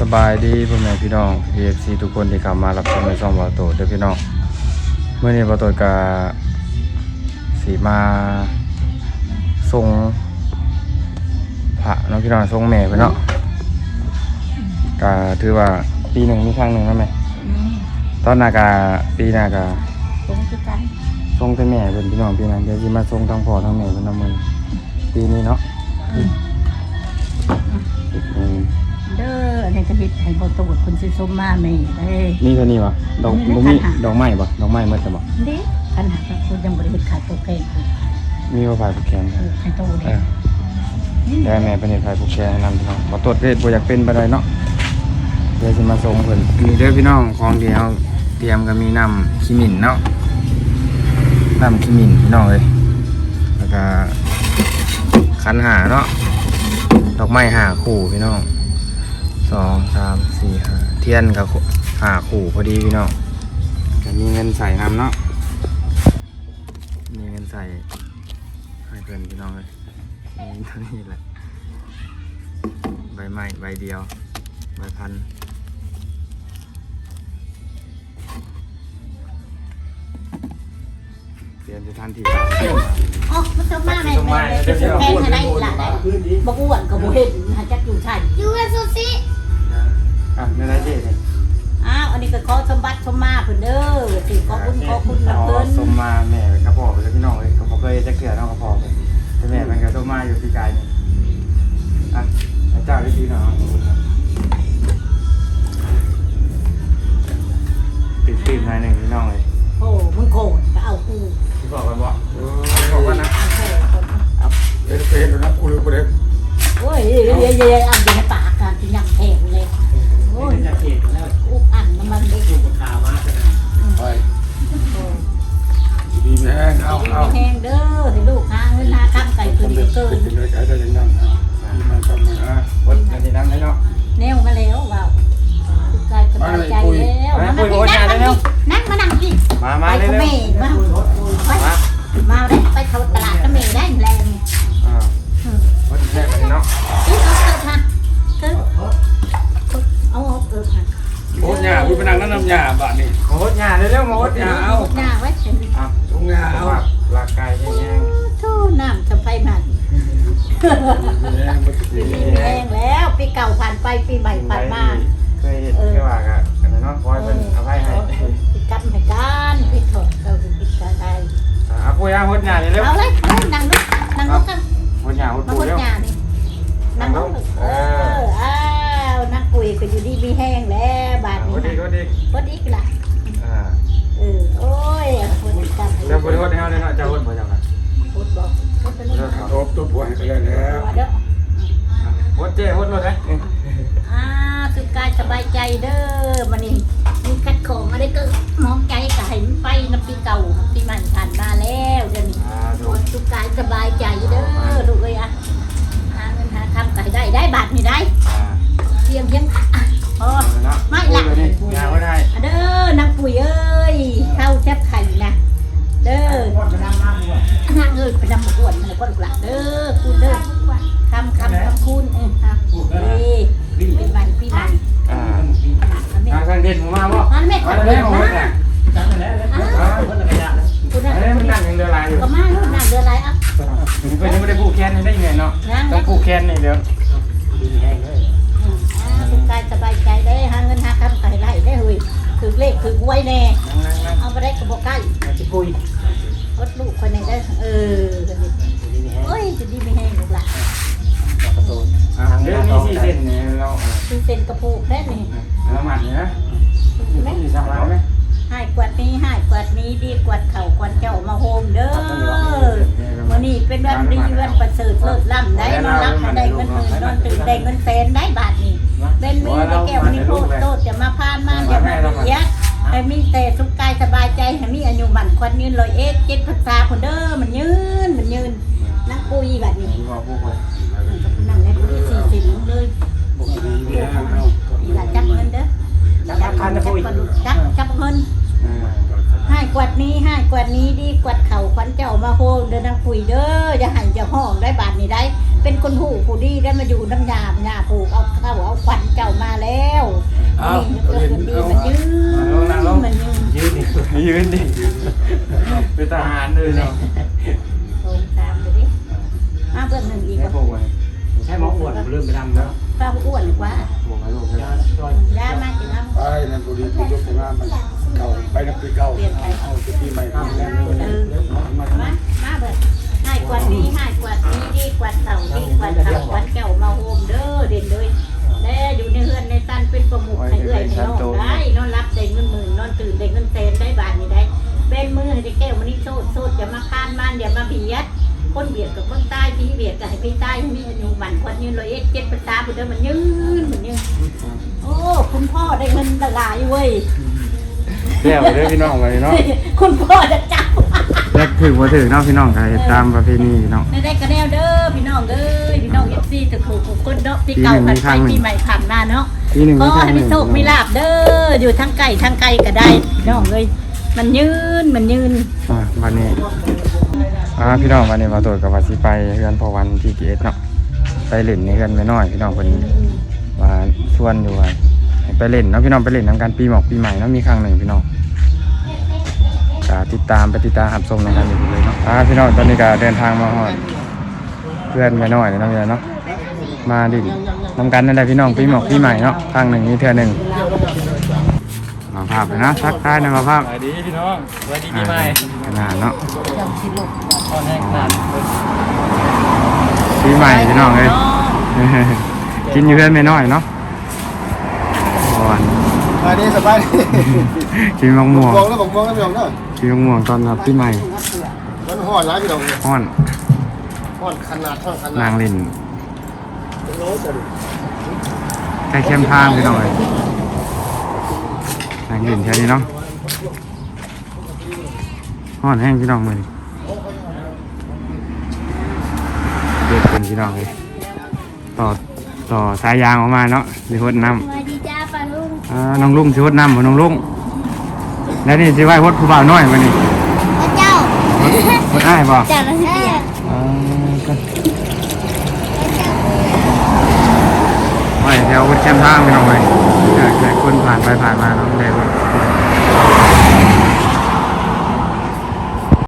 สบายดีพ่อแม่พี่น้อง PFC ทุกคนที่เข้ามารับชมในช่องบอโตเด้อพี่น้องเมื่อนี้บอโตกาสีมาส่งพระเนาะพี่น้องส่งแม่ไปเนาะก็ถือว่าปีหนึ่งมีครั้งหนึ่งแล้วไหมตอนหนากาปีหนากาผมคือกันส่งแต่แม่เป็นพี่น้องพี่น้องเดี๋ยวสิมาส่งทั้งพ่อทั้งแม่เป็นนำมือปีนี้เนาะ อในกระดิษให้บ่ตูดคนสิสมมาแม่เด้มีเท่านี้วะดอกมีบ่ไหมมีคะดอกไม้ปะดอกไม้หมดแต่บ่เด้คันหากคนยังบ่ได้เฮ็ดขายโปรแกรมอยู่มีว่าฝ่ายผู้แคนเออให้โตเอเด้อแต่แม่เป็นเฮ็ดฝ่ายผู้แคนนำพี่น้องบ่ตรวจเวทบ่อยากเป็นบ่ได้เนาะเดี๋ยวสิมาส่งเพิ่นนี่เด้อพี่น้องของที่เฮาเตรียมก็มีน้ำขี้หมิ่นเนาะน้ำขี้หมิ่นพี่น้องเอ้ยแล้วก็ขันหาเนาะดอกไม้หาคู่พี่น้อง สองสามสี่ห้าเทียนกับหาคู่พอดีพี่น้องก็มีเงินใส่น้ำเนาะมีเงินใส่ให้เพื่อนพี่น้องเลยมีเท่านี้แหละใบไม้ใบเดียวใบพันเตรียมจะทันทีครับอ๋อมันสมมาแม่สมมาแม่เดี๋ยวเดี๋ยวแพงให้ได้อีหล่ะบ่อ้วนก็บ่เห็นหาจักอยู่ใช่อยู่กันสุสิ อะในรายเจ๊เนี่ยอ้าวอันนี้ก็ขอสมบัติสมมาเพิ่นเด้อสิขอบุญขอคุณอ๋นำอเพิ่นสมมาแม่เป็นกระเพาะไปแล้วพี่น้องเลยกระเพาะเคยจะเกลือน้องกระเพาะเลยแต่แม่เป็นกระสมมาอยู่ที่กายนี่อะให้เจ้าได้ดีหน่อยติดติดหน่อยหนึ่งพี่น้องเลยโอ้มึงโกรธก็เอากูพี่บอกกันบอกบอกกันนะเอา ม่เอาเอาแห้งเด้อให้ลูกหาเงินหาข้ามไก่คขึ้นนเด็กเกินเป็นเลยใจได้ยังนั่งที่มันทำมาอะวันนี้น้ำได้เนาะแนวมาแล้วว้าวคือกายสบายใจแล้วนั่งมานั่งกินมาไปมาเร็กับวแม่มาไปมามา ปีนี้แรงแล้วปีเก่าผ่านไปปีใหม่ผ่านมาเคยเห็นแค่ว่ากันกันเนาะคอยเป็นอภัยให้ปีกรรมให้การปีถอดเราถึงปีการใดอะปุ้ยอะหดหญ้าเร็วเอาเลยนั่งดูนั่งดูกันหดหญ้าหดมาปูคนเร็วหยานี่นั่งดูเอออ้าวนักปุ๋ยก็อยู่ดีมีแห้งแล้วบาดหนี้ดดีหดดีพอดีกละอ่าเออโอ้ยคนกันเจ้าปุ้ยหดให้เฮาได้เนาะเจ้าหดบ่จังได๋พูดบอกพูดไปเลยตบตัวผัวให้กันแล้วแล้วว่าเด้อหด เจ้หดรถได้อ่าสุขกายสบายใจเด้อมันนี่ เด่นผมมาบ่อันแม่ขอมาเดิเร็นวมาหดอะอ่าคุณอันนี้มันนั่งยังเรือลายอยู่ก็มาลูกนางเดือนไรอะเพื่อนยังไม่ได้ผูกแขนได้ยังไงเนาะต้องผูกแขนนี่เดี๋ยวอ่าสุขกายสบายใจได้หาเงินหาคำไก่ไล่ได้เฮ้ยคือเลขคือไว้แน่เอาไปได้กระบอกใกล้นั่งจะคุยรถลูกคนไหนได้เออเอ้ยจะดีไม่แห้งลูกหลานอ่าเดี๋ยวมีสี่เส้นเนี่ยเราคือเซ็นกระปุกแค่นี้เราหมัดเนี่ยนะ แม่ มีสักหลังไหม ให้กวาดนี้ให้กวาด นี้ดีกวาดเข่ากวาดเจ้ามาโฮมเด้อวันนี้เป็นวันดีวันประเสริฐเลิศล่ำได้นอนรับได้เงินหมื่นนอนตื่นได้เงินแสนได้บาทนี่เป็นมือได้แก้วนี่โคตรโตจะมาพานมาจะมาเยียให้มีแต่สุขกายสบายใจให้มีอายุหมันควันยืนลอยเอ็ดเจ็ดพันษาคนเด้อมันยืนมันยืนนักปุยแบบนี้มีบอกผู้คนนั่งในปุยสี่สิบเลย กวาดนี้ดีกวาดเข่าขวัญเจ้ามาโฮมเดินนางปุ๋ยเด้ออย่าหันอย่าห้องได้บาทนี้ได้ เป็นคนหูผู้ดีได้มาอยู่น้ำยาหยาผูกเอาเข้าเอาขวัญเจ้ามาแล้วเอานี่เอามันเห็นยืเอานมันยืนยืนดิยืนดิเป็นทหารเลยเนาะโงตามไปดิมาเบิ่งหนึ่งอีกให้ว่าพวกไว้ใช่หมออ้วนเริ่มไปดำแล้วป้าบ่อ้วนหรือว่าพวกไว้ลูกให้ยามาจิน้ำ ไปนั่นบุรีผู้ยกงานมัน เก่าไปนับปีเก่าเอาจะปีใหม่ปีแรกเลยเออมามาเบิ่งให้กว่านี้ให้กว่านี้ดีกว่าเต่าดีกว่าเต่าวาดแก้วมาโฮมเด้อเด่นเลยแน่อยู่ในเฮือนในตันเป็นประมุขให้เอื้อยให้น้องได้นอนรับได้เงินหมื่นนอนตื่นได้เงินแสนได้บาทนี่ได้เป็นมือให้ได้แก้วมันนี่โซดโซดอย่ามาคานมันอย่ามาเบียดคนเบียดกับคนใต้พี่เบียดกับให้พี่ใต้มีอายุหมันคนยืนร้อยเอ็ดเจ็ดภาษาบุเดิมมันยืนมันยืนโอ้คุณพ่อได้เงินหลายเว้ย แก้วเด้อพี่น้องไว้เนาะคุณพ่อจะจับแรกถึงบ่ถึงเนาะพี่น้องก็เฮ็ดตามประเพณีเนาะได้ได้กระแนวเด้อพี่น้องเด้อพี่น้องเอฟซีตะโขกคนเนาะปีเก่าผ่านไปปีใหม่ผ่านมาเนาะทีหนึ่งก็ไม่ใช่ให้หมีนึ่งโชคมีลาบเด้ออยู่ทั้งไก่ทั้งไก่ก็ได้พี่น้องเลยมันยืนมันยืนอ่าวันนี้อ่าพี่น้องวันนี้มาตรวจกับว่าสิไปเฮือนพอวันที่เกตเนาะไปเล่นในเฮือนไม่น้อยพี่น้องคนนี้ว่าชวนอยู่ว่าให้ ไปเล่นเนาะพี่น้องไปเล่นนำกันปีหมอกปีใหม่เนาะมีครั้งหนึ่งพี่น้องก็ติดตามไปติดตามหับชมนำกันอยู่เลยเนาะอ่าพี่น้องตอนนี้ก็เดินทางมาฮอดเพื่อนไม่น้อยเลยเนาะพี่น้องเนาะมาดินำกันนั่นแหละพี่น้องปีหมอกปีใหม่เนาะครั้งหนึ่งนี้เทื่อหนึ่งมาภาพเลยนะทักทายหนะมาภาพสวัสดีพี่น้องสวัสดีปีอ่าใหม่ขนาดเนาะตอนแรกนาดปีใหม่พี่น้องเลยกินอยู่เพื่อนไม่น้อยเนาะ ก่อนสบายดีสบายดีกินมะม่วงมองแล้วผมมองแล้วไม่มองเนาะกินมะม่วงตอนรับปีใหม่มันห่อร้ายพี่น้องห้อนห่อนขนาดห่อนขนาดนางเล่นใกล้เข้มทางพี่น้องเลยนางเล่นแค่นี้เนาะห้อนแห้งพี่น้องเลยเด็ดเป็นพี่น้องเลยต่อต่อสายยางออกมาเนาะสิหดน้ำสวัสดีจ้าปาลุง อ่าน้องลุงสิวดน้ำบ่น้องลุงแล้วนี่สิไหว้วดผู้บ่าวน้อยมานี่พระเจ้าวดอ้ายบ่จ้าละสิเปียอ่าก็ไหว้แถววัดแคมทางไปหน่อยแขกคนผ่านไปผ่านมาเนาะได้บ่